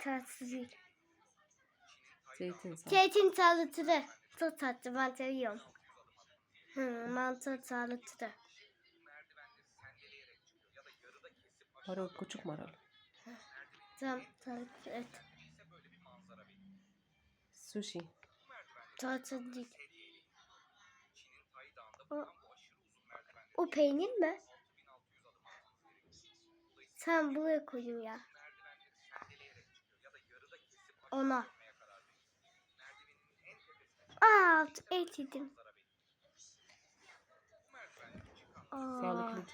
tatsız değil. Zeytin sağ. Zeytin salatası. Çok tatlı ben seviyorum. Hı, mantı salatası. Marul küçük marul. Tam tatlı et. Sushi. Tatlı değil. O, o peynir mi? Sen buraya koyayım ya. Ona. Aa, et yedim. Sağlıklı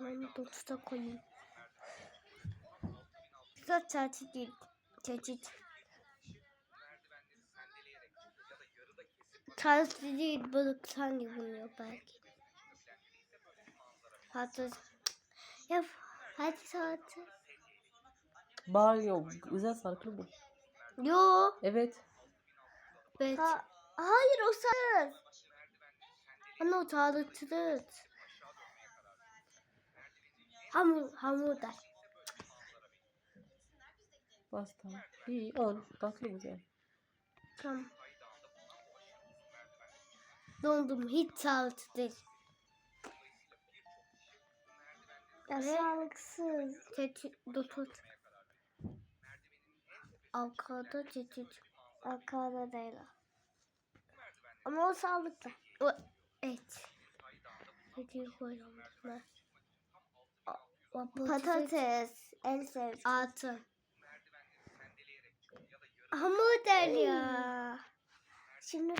ben dokuza koyayım. Güzel tatlı değil. Çeşit. Tatlı değil, balıktan yapılıyor belki. Hatta ya hadi saati. Bar yok. Güzel sağlıklı bu. Yo. Evet. Evet. hayır o sarı. Ama o tatlı. Hamur, hamur der. Pasta. İyi. On. Tatlı güzel. Tamam. Dondum hiç sağlıklı değil. Ya sağlıksız. Çeçil, dutut. Avokado çeçil. Avokado değil. Ama o sağlıklı. O et. Çeçil koyalım. Ben. Patates. En sevdiğim. Altı. Hamur der ya. Şimdi